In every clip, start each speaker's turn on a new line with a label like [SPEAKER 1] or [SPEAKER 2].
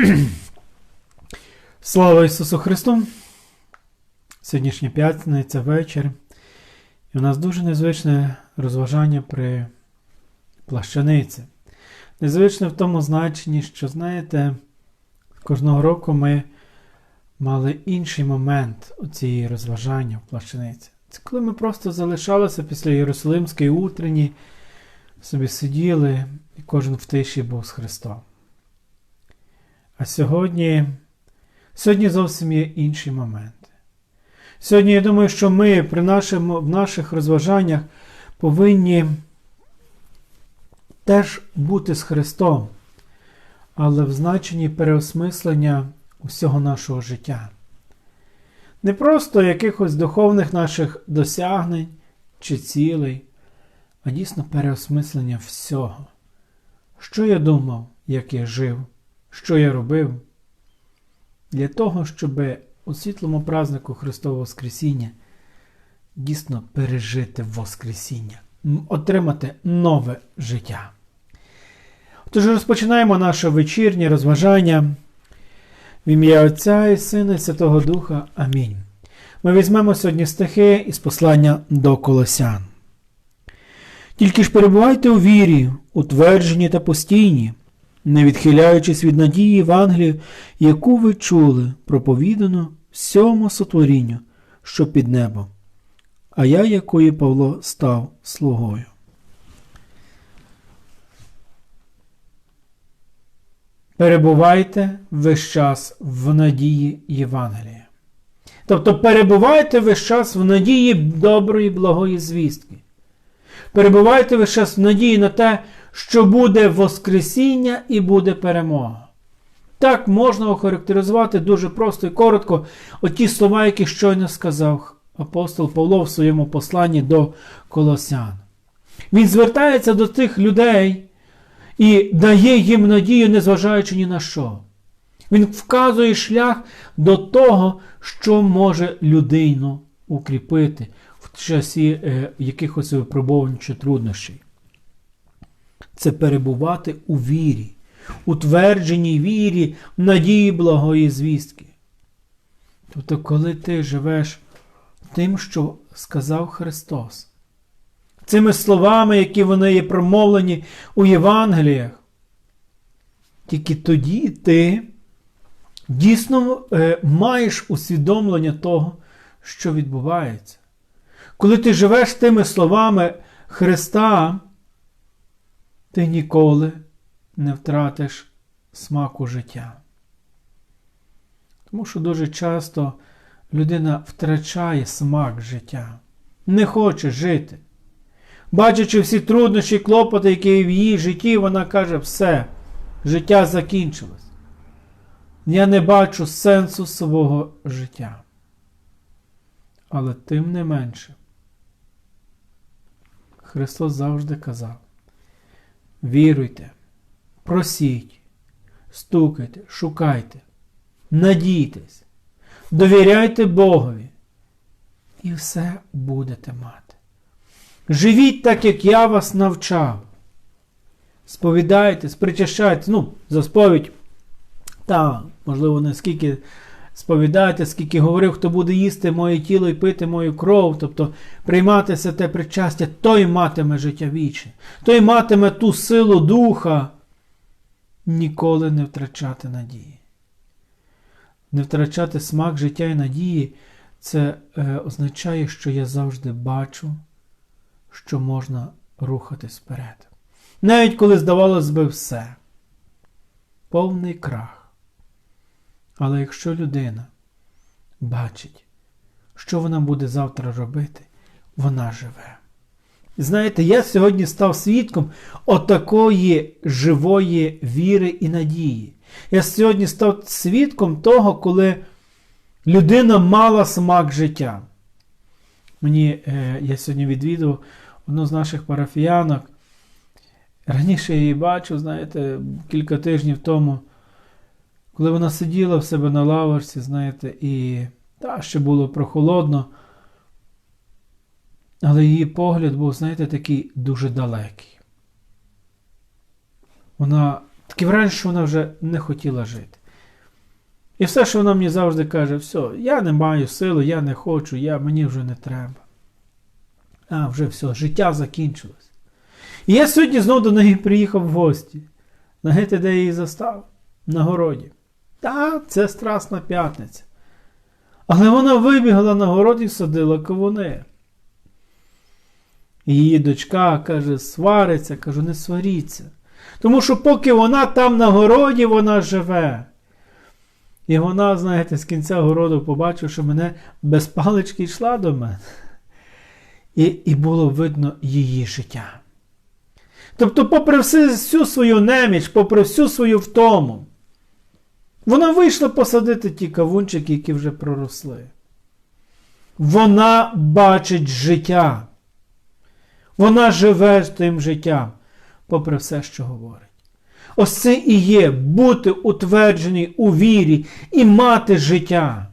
[SPEAKER 1] Слава Ісусу Христу! Сьогоднішня п'ятниця вечір. І у нас дуже незвичне розважання при плащаниці. Незвичне в тому значенні, що, знаєте, кожного року ми мали інший момент у цієї розважання в плащаниці. Це коли ми просто залишалися після Єрусалимської утренні, собі сиділи, і кожен в тиші був з Христом. А сьогодні, сьогодні зовсім є інші моменти. Сьогодні, я думаю, що ми при нашому, в наших розважаннях повинні теж бути з Христом, але в значенні переосмислення усього нашого життя. Не просто якихось духовних наших досягнень чи цілей, а дійсно переосмислення всього. Що я думав, як я жив, що я робив, для того, щоб у світлому празнику Христового Воскресіння дійсно пережити Воскресіння, отримати нове життя. Тож розпочинаємо наше вечірнє розважання в ім'я Отця і Сина і Святого Духа. Амінь. Ми візьмемо сьогодні стихи із послання до Колосян. Тільки ж перебувайте у вірі, утверджені та постійні, не відхиляючись від надії Євангелію, яку ви чули, проповідану всьому сотворінню, що під небом, а я, якої Павло став слугою. Перебувайте весь час в надії Євангелія. Тобто перебувайте весь час в надії доброї, благої звістки. Перебувайте весь час в надії на те, що буде Воскресіння і буде перемога. Так можна охарактеризувати дуже просто і коротко оті слова, які щойно сказав апостол Павло в своєму посланні до Колосян. Він звертається до тих людей і дає їм надію, незважаючи ні на що. Він вказує шлях до того, що може людину укріпити в часі е, якихось випробувань чи труднощів. Це перебувати у вірі, утвердженій вірі, надії благої звістки. Тобто, коли ти живеш тим, що сказав Христос, цими словами, які вони є промовлені у Євангеліях, тільки тоді ти дійсно е, маєш усвідомлення того, що відбувається. Коли ти живеш тими словами Христа, ти ніколи не втратиш смаку життя. Тому що дуже часто людина втрачає смак життя, не хоче жити. Бачачи всі труднощі і клопоти, які в її житті, вона каже, все, життя закінчилось. Я не бачу сенсу свого життя. Але тим не менше, Христос завжди казав: віруйте, просіть, стукайте, шукайте, надійтесь, довіряйте Богові, і все будете мати. Живіть так, як я вас навчав. Сповідайтесь, причащайтесь, ну, за сповідь, та, можливо, не скільки сповідайте, скільки говорив, хто буде їсти моє тіло і пити мою кров, тобто приймати те причастя, той матиме життя вічне, той матиме ту силу духа, ніколи не втрачати надії. Не втрачати смак життя і надії, це е, означає, що я завжди бачу, що можна рухатись вперед. Навіть коли здавалось би все, повний крах. Але якщо людина бачить, що вона буде завтра робити, вона живе. Знаєте, я сьогодні став свідком отакої живої віри і надії. Я сьогодні став свідком того, коли людина мала смак життя. Мені, е, Я сьогодні відвідав одну з наших парафіянок. Раніше я її бачив, знаєте, кілька тижнів тому. Коли вона сиділа в себе на лавочці, знаєте, і та, ще було прохолодно, але її погляд був, знаєте, такий дуже далекий. Вона таке враження, що вона вже не хотіла жити. І все, що вона мені завжди каже, все, я не маю сили, я не хочу, я, мені вже не треба. А, вже все, життя закінчилось. І я сьогодні знову до неї приїхав в гості. Знаєте, де я її застав? На городі. Та, це Страсна п'ятниця. Але вона вибігла на город і садила кавуни. Її дочка каже, свариться, кажу, не сваріться. Тому що поки вона там на городі, вона живе. І вона, знаєте, з кінця городу побачив, що мене без палички йшла до мене. І і було видно її життя. Тобто, попри всю свою неміч, попри всю свою втому, вона вийшла посадити ті кавунчики, які вже проросли. Вона бачить життя. Вона живе тим життям, попри все, що говорить. Ось це і є бути утверджений у вірі і мати життя.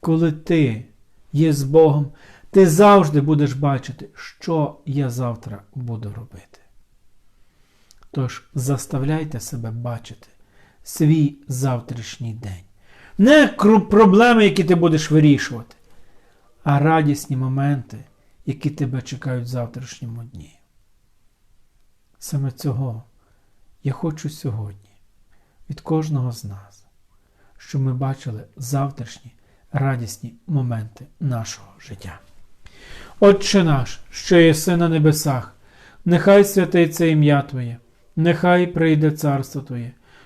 [SPEAKER 1] Коли ти є з Богом, ти завжди будеш бачити, що я завтра буду робити. Тож заставляйте себе бачити свій завтрашній день. Не проблеми, які ти будеш вирішувати, а радісні моменти, які тебе чекають в завтрашньому дні. Саме цього я хочу сьогодні від кожного з нас, щоб ми бачили завтрашні радісні моменти нашого життя. Отче наш, що єси на небесах, нехай святиться ім'я Твоє, нехай прийде царство Твоє,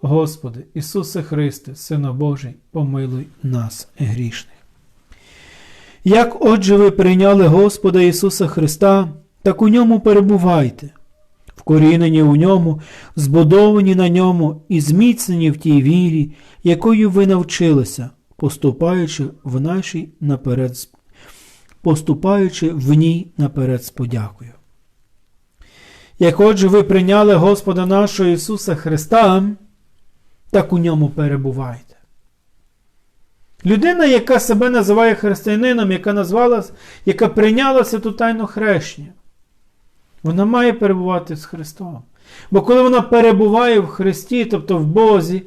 [SPEAKER 1] Господи, Ісусе Христе, Сину Божий, помилуй нас грішних. Як отже ви прийняли Господа Ісуса Христа, так у ньому перебувайте, вкорінені у ньому, збудовані на ньому і зміцнені в тій вірі, якою ви навчилися, поступаючи в нашій наперед, поступаючи в ній наперед з подякою. Як отже ви прийняли Господа нашого Ісуса Христа, так у ньому перебувайте. Людина, яка себе називає християнином, яка назвалась, яка прийняла святу тайну хрещення, вона має перебувати з Христом. Бо коли вона перебуває в Христі, тобто в Бозі,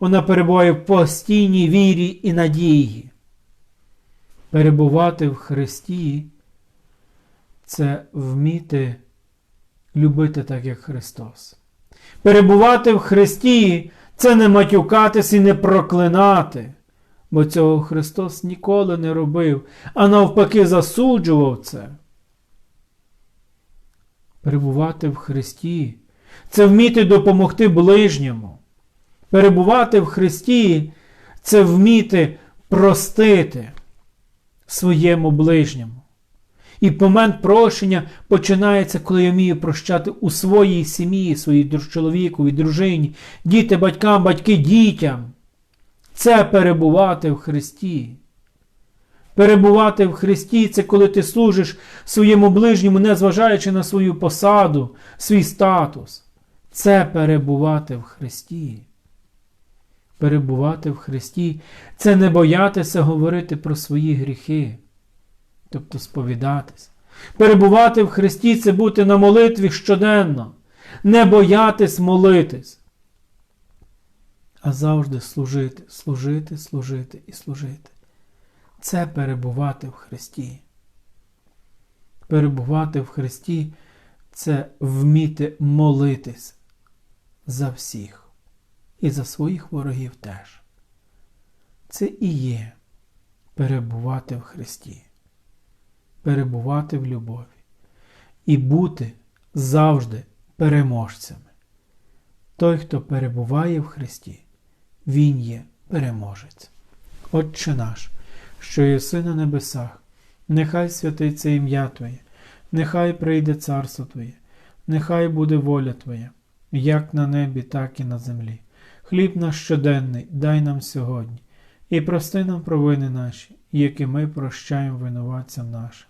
[SPEAKER 1] вона перебуває в постійній вірі і надії. Перебувати в Христі це вміти любити так, як Христос. Перебувати в Христі це не матюкатись і не проклинати, бо цього Христос ніколи не робив, а навпаки, засуджував це. Перебувати в Христі це вміти допомогти ближньому. Перебувати в Христі це вміти простити своєму ближньому. І момент прощення починається, коли я вмію прощати у своїй сім'ї, своїй чоловікові, дружині, діти, батькам, батьки дітям. Це перебувати в Христі. Перебувати в Христі це коли ти служиш своєму ближньому, незважаючи на свою посаду, свій статус. Це перебувати в Христі. Перебувати в Христі це не боятися говорити про свої гріхи тобто сповідатись. Перебувати в Христі це бути на молитві щоденно, не боятись молитись, а завжди служити, служити, служити і служити. Це перебувати в Христі. Перебувати в Христі це вміти молитись за всіх і за своїх ворогів теж. Це і є перебувати в Христі, перебувати в любові і бути завжди переможцями. Той, хто перебуває в Христі, Він є переможець. Отче наш, що єси на небесах, нехай святиться ім'я Твоє, нехай прийде царство Твоє, нехай буде воля Твоя, як на небі, так і на землі. Хліб наш щоденний дай нам сьогодні, і прости нам провини наші, які ми прощаємо винуватцям нашим.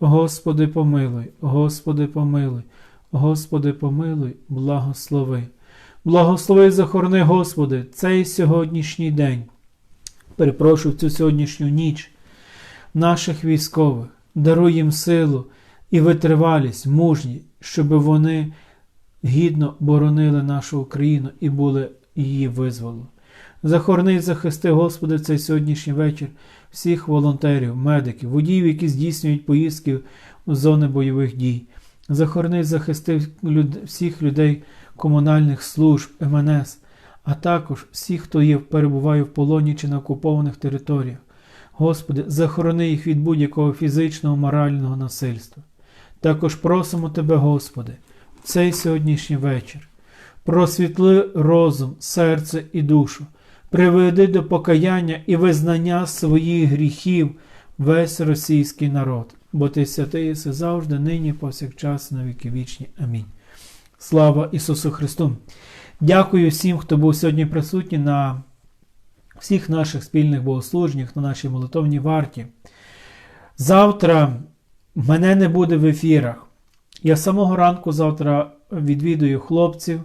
[SPEAKER 1] Господи, помилуй, Господи, помилуй, Господи, помилуй, благослови. Благослови захорони, Господи, цей сьогоднішній день. Перепрошую цю сьогоднішню ніч наших військових, даруй їм силу і витривалість, мужність, щоб вони гідно боронили нашу Україну і були її визволу. Захорони і захисти, Господи, цей сьогоднішній вечір всіх волонтерів, медиків, водіїв, які здійснюють поїздки у зони бойових дій. Захорони і захисти всіх людей комунальних служб, МНС, а також всіх, хто є, перебуває в полоні чи на окупованих територіях. Господи, захорони їх від будь-якого фізичного, морального насильства. Також просимо Тебе, Господи, в цей сьогоднішній вечір. Просвітли розум, серце і душу, приведи до покаяння і визнання своїх гріхів весь російський народ, бо Ти святий єси завжди, нині, повсякчас, на віки вічні. Амінь. Слава Ісусу Христу! Дякую всім, хто був сьогодні присутній на всіх наших спільних богослужнях, на нашій молитовній варті. Завтра мене не буде в ефірах. Я самого ранку завтра відвідую хлопців.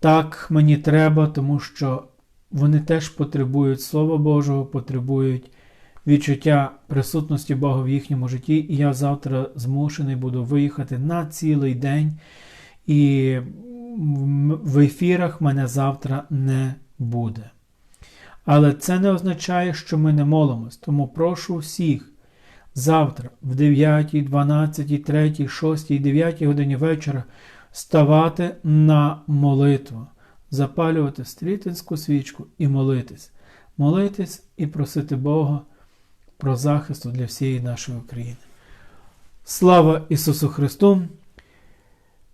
[SPEAKER 1] Так мені треба, тому що вони теж потребують Слова Божого, потребують відчуття присутності Бога в їхньому житті. І я завтра змушений буду виїхати на цілий день. І в ефірах мене завтра не буде. Але це не означає, що ми не молимось. Тому прошу всіх завтра, в 9, 12, 3, 6, 9 годині вечора ставати на молитву, запалювати стрітинську свічку і молитись. Молитись і просити Бога про захист для всієї нашої України. Слава Ісусу Христу!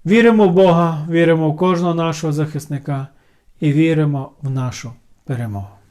[SPEAKER 1] Віримо в Бога, віримо в кожного нашого захисника і віримо в нашу перемогу.